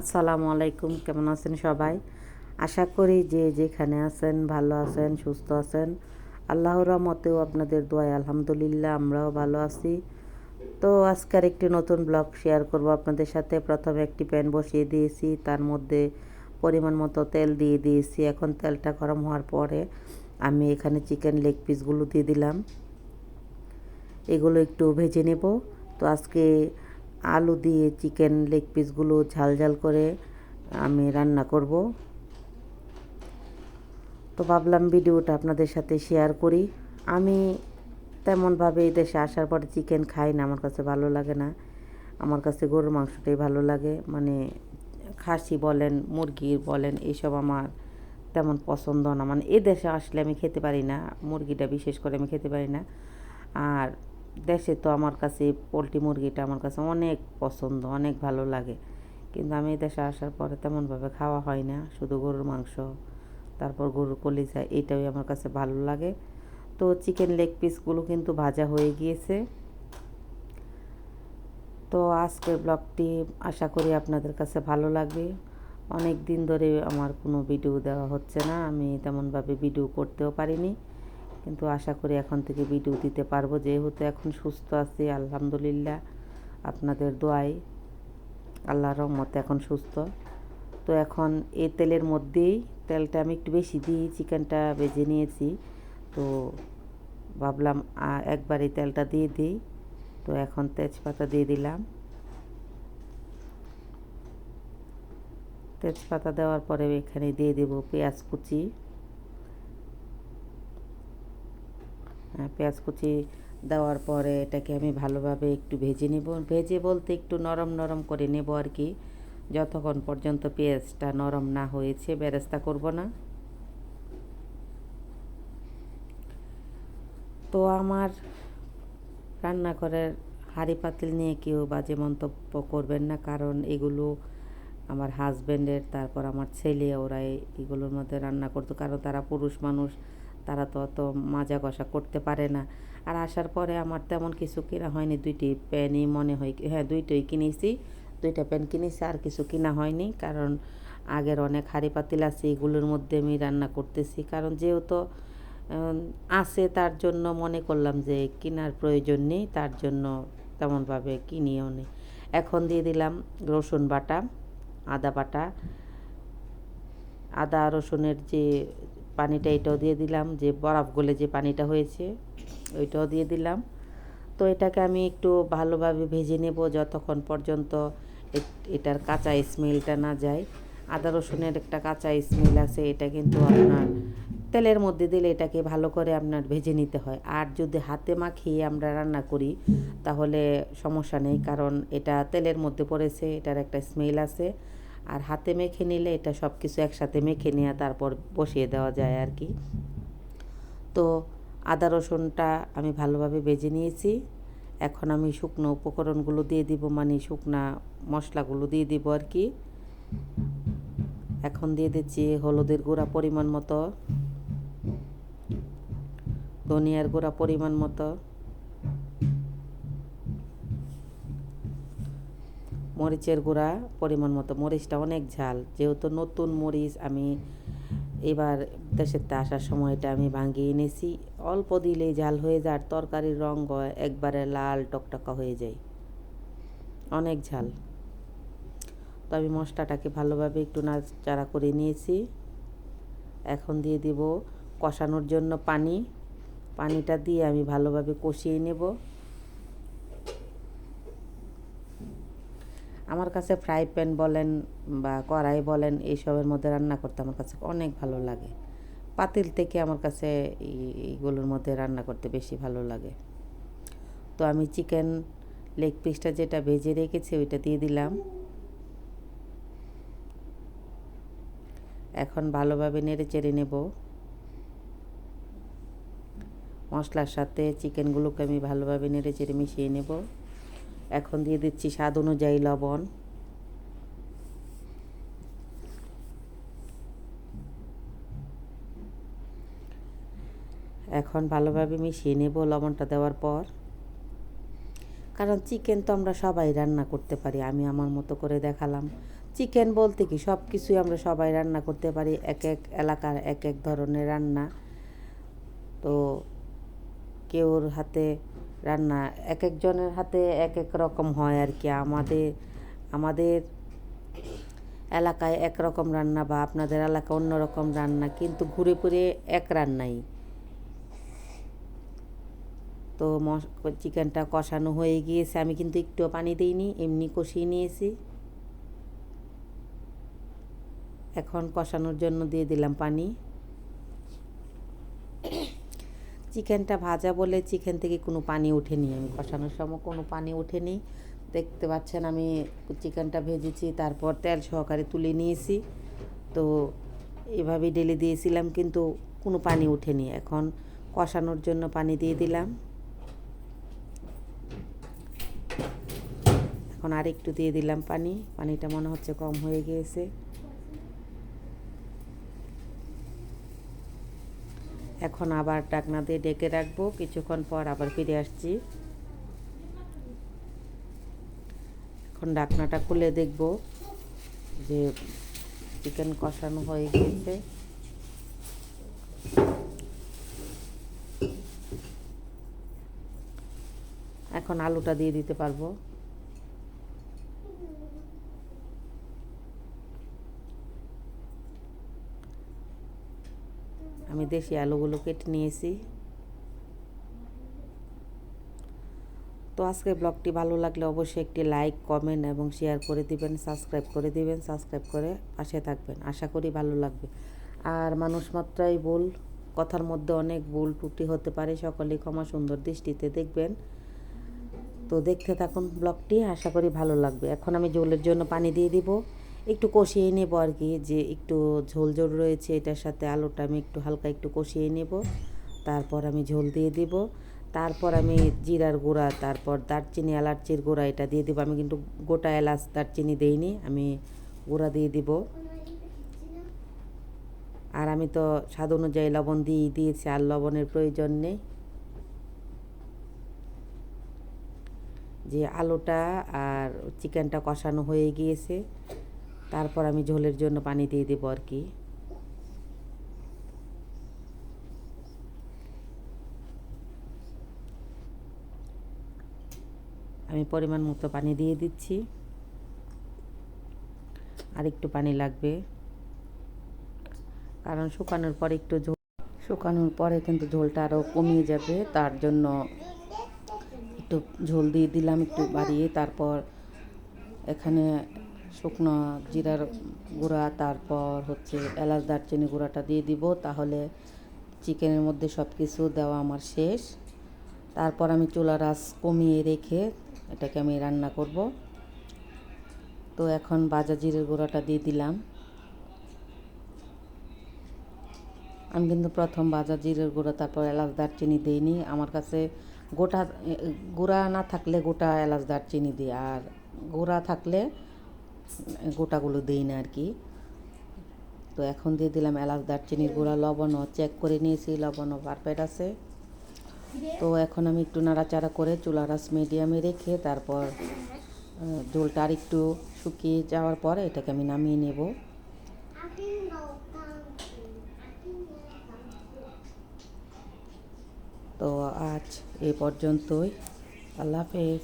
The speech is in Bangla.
আসসালামু আলাইকুম, কেমন আছেন সবাই? আশা করি যে যেখানে আছেন, ভালো আছেন, সুস্থ আছেন। আল্লাহর মতেও আপনাদের দোয়ায় আলহামদুলিল্লাহ, আমরাও ভালো আছি। তো আজকের একটি নতুন ব্লগ শেয়ার করব আপনাদের সাথে। প্রথমে একটি প্যান বসিয়ে দিয়েছি, তার মধ্যে পরিমাণ মতো তেল দিয়ে দিয়েছি। এখন তেলটা গরম হওয়ার পরে আমি এখানে চিকেন লেগ পিসগুলো দিয়ে দিলাম। এগুলো একটু ভেজে নেব। তো আজকে আলু দিয়ে চিকেন লেগ পিসগুলো ঝাল ঝাল করে আমি রান্না করব। তো ভাবলাম ভিডিওটা আপনাদের সাথে শেয়ার করি। আমি তেমনভাবে এই দেশে আসার পরে চিকেন খাই না, আমার কাছে ভালো লাগে না। আমার কাছে গরুর মাংসটাই ভালো লাগে। মানে খাসি বলেন, মুরগি বলেন এইসব আমার তেমন পছন্দ না। মানে এ দেশে আসলে আমি খেতে পারি না, মুরগিটা বিশেষ করে আমি খেতে পারি না। আর দেশে তো আমার কাছে পোলট্রি মুরগিটা আমার কাছে অনেক পছন্দ, অনেক ভালো লাগে। কিন্তু আমি দেশে আসার পরে তেমনভাবে খাওয়া হয় না, শুধু গরুর মাংস, তারপর গরুর কলিজা, এটাই আমার কাছে ভালো লাগে। তো চিকেন লেগ পিসগুলো কিন্তু ভাজা হয়ে গিয়েছে। তো আজকের ব্লগটি আশা করি আপনাদের কাছে ভালো লাগবে। অনেক দিন ধরে আমার কোনো ভিডিও দেওয়া হচ্ছে না, আমি তেমনভাবে ভিডিও করতেও পারিনি। কিন্তু আশা করি এখন থেকে ভিডিও দিতে পারব। যেহেতু এখন সুস্থ আছি, আলহামদুলিল্লাহ। আপনাদের দোয়াই, আল্লাহর রহমতে এখন সুস্থ। তো এখন এই তেলের মধ্যেই তেলটা আমি একটু বেশি দিই, চিকেনটা বেজে নিয়েছি। তো ভাবলাম একবার এই তেলটা দিয়ে দিই। তো এখন তেজপাতা দিয়ে দিলাম। তেজপাতা দেওয়ার পরে এখানে দিয়ে দেব পেঁয়াজ কুচি। পেঁয়াজ কুচি দেওয়ার পরে এটাকে আমি ভালোভাবে একটু ভেজে নেব। ভেজে বলতে একটু নরম নরম করে নেব আর কি। যতক্ষণ পর্যন্ত পেঁয়াজটা নরম না হয়েছে, বেরেস্তা করব না। তো আমার রান্নাঘরের হাঁড়ি পাতিল নিয়ে কেউ বাজে মন্তব্য করবেন না, কারণ এগুলো আমার হাজব্যান্ডের তারপর আমার ছেলে ওরা এগুলোর মধ্যে রান্না করতো, কারণ তারা পুরুষ মানুষ। তারা তো অত মাজা কষা করতে পারে না। আর আসার পরে আমার তেমন কিছু কেনা হয়নি। দুইটি প্যানই মনে হয় হ্যাঁ দুইটাই কিনেছি। দুইটা প্যান কিনেছি, আর কিছু কিনা হয়নি। কারণ আগের অনেক হাঁড়ি পাতিল আছে, এগুলোর মধ্যে আমি রান্না করতেছি। কারণ যেহেতু আছে, তার জন্য মনে করলাম যে কেনার প্রয়োজন নেই, তার জন্য তেমনভাবে কিনিও নেই এখন দিয়ে দিলাম রসুন বাটা, আদা বাটা, আদা রসুনের যে পানিটা এটাও দিয়ে দিলাম, যে বরফ গলে যে পানিটা হয়েছে, ওইটাও দিয়ে দিলাম। তো এটাকে আমি একটু ভালোভাবে ভেজে নেব যতক্ষণ পর্যন্ত এটার কাঁচা স্মেলটা না যায়। আদা রসুনের একটা কাঁচা স্মেল আছে, এটা কিন্তু আপনার তেলের মধ্যে দিলে এটাকে ভালো করে আপনার ভেজে নিতে হয়। আর যদি হাতে মাখিয়ে আমরা রান্না করি, তাহলে সমস্যা নেই, কারণ এটা তেলের মধ্যে পড়েছে, এটার একটা স্মেল আছে। আর হাতে মেখে নিলে এটা সব কিছু একসাথে মেখে নেওয়া তারপর বসিয়ে দেওয়া যায় আর কি। তো আদা রসুনটা আমি ভালোভাবে বেজে নিয়েছি। এখন আমি শুকনো উপকরণগুলো দিয়ে দিব মানে শুকনা মশলাগুলো দিয়ে দিব আর কি। এখন দিয়ে দিচ্ছি হলুদের গুঁড়া পরিমাণ মতো, ধনিয়ার গুঁড়া পরিমাণ মতো। মরিচের গুঁড়া, পরিমাণ মতো। মরিচটা অনেক ঝাল। যেহেতু নতুন মরিচ আমি এবার দেশেরতে আসার সময়টা আমি ভাঙিয়ে এনেছি। অল্প দিলেই ঝাল হয়ে যায়, আর তরকারির রঙ একবারে লাল টকটকা হয়ে যায়। অনেক ঝাল। তো আমি মশলাটাকে ভালোভাবে একটু নাড়াচাড়া করে নিয়েছি। এখন দিয়ে দিব কষানোর জন্য পানি। পানিটা দিয়ে আমি ভালোভাবে কষিয়ে নেব। আমার কাছে ফ্রাই প্যান বলেন বা কড়াই বলেন, এইসবের মধ্যে রান্না করতে আমার কাছে অনেক ভালো লাগে। পাতিল থেকে আমার কাছে এইগুলোর মধ্যে রান্না করতে বেশি ভালো লাগে। তো আমি চিকেন লেগ পিসটা যেটা ভেজে রেখেছি ওইটা দিয়ে দিলাম। এখন ভালোভাবে নেড়ে চেড়ে নেব। মশলার সাথে চিকেনগুলোকে আমি ভালোভাবে নেড়ে চেড়ে মিশিয়ে নেব। এখন দিয়ে দিচ্ছি স্বাদ অনুযায়ী লবণ। এখন ভালোভাবে মিশিয়ে নেব লবণটা দেওয়ার পর। কারণ চিকেন তো আমরা সবাই রান্না করতে পারি, আমি আমার মতো করে দেখালাম। চিকেন বলতে কি সব কিছুই আমরা সবাই রান্না করতে পারি, এক এক এলাকার এক এক ধরনের রান্না। তো কেউর হাতে রান্না এক একজনের হাতে এক এক রকম হয় আর কি। আমাদের আমাদের এলাকায় একরকম রান্না বা আপনাদের এলাকায় অন্য রকম রান্না, কিন্তু ঘুরে ফিরে এক রান্নাই। তো চিকেনটা কষানো হয়ে গিয়েছে। আমি কিন্তু একটু পানি দিইনি, এমনি কষিয়ে নিয়েছি। এখন কষানোর জন্য দিয়ে দিলাম পানি। চিকেনটা ভাজা বলে চিকেন থেকে কোনো পানি ওঠেনি আমি কষানোর সময় কোনো পানি ওঠেনি দেখতে পাচ্ছেন আমি চিকেনটা ভেজেছি, তারপর তেল সহকারে তুলে নিয়েছি। তো এভাবেই ডেলে দিয়েছিলাম, কিন্তু কোনো পানি ওঠেনি এখন কষানোর জন্য পানি দিয়ে দিলাম। এখন আর একটু দিয়ে দিলাম পানি। পানিটা মনে হচ্ছে কম হয়ে গিয়েছে। এখন আবার ডাকনা দিয়ে ডেকে রাখব। কিছুক্ষণ পর আবার ফিরে আসছি। এখন ডাকনাটা খুলে দেখব যে চিকেন কষানো হয়ে গিয়েছে এখন আলুটা দিয়ে দিতে পারব। আমি দেশি আলুগুলো কেটে নিয়েছি। তো আজকে ব্লগটি ভালো লাগলে অবশ্যই একটি লাইক, কমেন্ট এবং শেয়ার করে দিবেন, সাবস্ক্রাইব করে দিবেন, সাবস্ক্রাইব করে পাশে থাকবেন। আশা করি ভালো লাগবে। আর মানুষ মাত্রাই ভুল, কথার মধ্যে অনেক ভুল ত্রুটি হতে পারে, সকলেই ক্ষমা সুন্দর দৃষ্টিতে দেখবেন। তো দেখতে থাকুন ব্লগটি, আশা করি ভালো লাগবে। এখন আমি জলের জন্য পানি দিয়ে দিব। একটু কষিয়ে নেব আর কি, যে একটু ঝোল ঝোল রয়েছে, এটার সাথে আলুটা আমি একটু হালকা একটু কষিয়ে নেব। তারপর আমি ঝোল দিয়ে দিব। তারপর আমি জিরার গুঁড়া, তারপর দারচিনি, এলাচির গুঁড়া, এটা দিয়ে দেবো। আমি কিন্তু গোটা এলাচ, দারচিনি দিইনি, আমি গুঁড়া দিয়ে দিব। আর আমি তো স্বাদ অনুযায়ী লবণ দিয়ে দিয়েছি, আর লবণের প্রয়োজন নেই। যে আলুটা আর চিকেনটা কষানো হয়ে গিয়েছে। তারপর আমি ঝোলের জন্য পানি দিয়ে দেবো আর কি। আমি পরিমাণ মতো পানি দিয়ে দিচ্ছি। আর একটু পানি লাগবে। কারণ শুকানোর পরে একটু ঝোল, শুকানোর পরে কিন্তু ঝোলটা আরও কমিয়ে যাবে। তার জন্য একটু ঝোল দিয়ে দিলাম, একটু বাড়িয়ে। তারপর এখানে শুকনো জিরার গুঁড়া, তারপর হচ্ছে এলাচ দারচিনি গুঁড়াটা দিয়ে দিব। তাহলে চিকেনের মধ্যে সব কিছু দেওয়া আমার শেষ। তারপর আমি চুলার আঁচ কমিয়ে রেখে এটাকে আমি রান্না করব। তো এখন বাজা জিরের গুঁড়াটা দিয়ে দিলাম। আমি কিন্তু প্রথম বাজা জিরের গুঁড়া, তারপর এলাচ দারচিনি দিইনি। আমার কাছে গোটা গুঁড়া না থাকলে গোটা এলাচ দারচিনি দিই। আর গুঁড়া থাকলে গোটাগুলো দিই না আর কি। তো এখন দিয়ে দিলাম এলাচ, দারচিনির গুঁড়া, লবণও চেক করে নিয়েছি, লবণও পারফেক্ট আছে। তো এখন আমি একটু নাড়াচাড়া করে চুলার আঁচ মিডিয়ামে রেখে তারপর ঝোলটা আর একটু শুকিয়ে যাওয়ার পরে এটাকে আমি নামিয়ে নেব। তো আজ এ পর্যন্তই। আল্লাহ হাফেজ।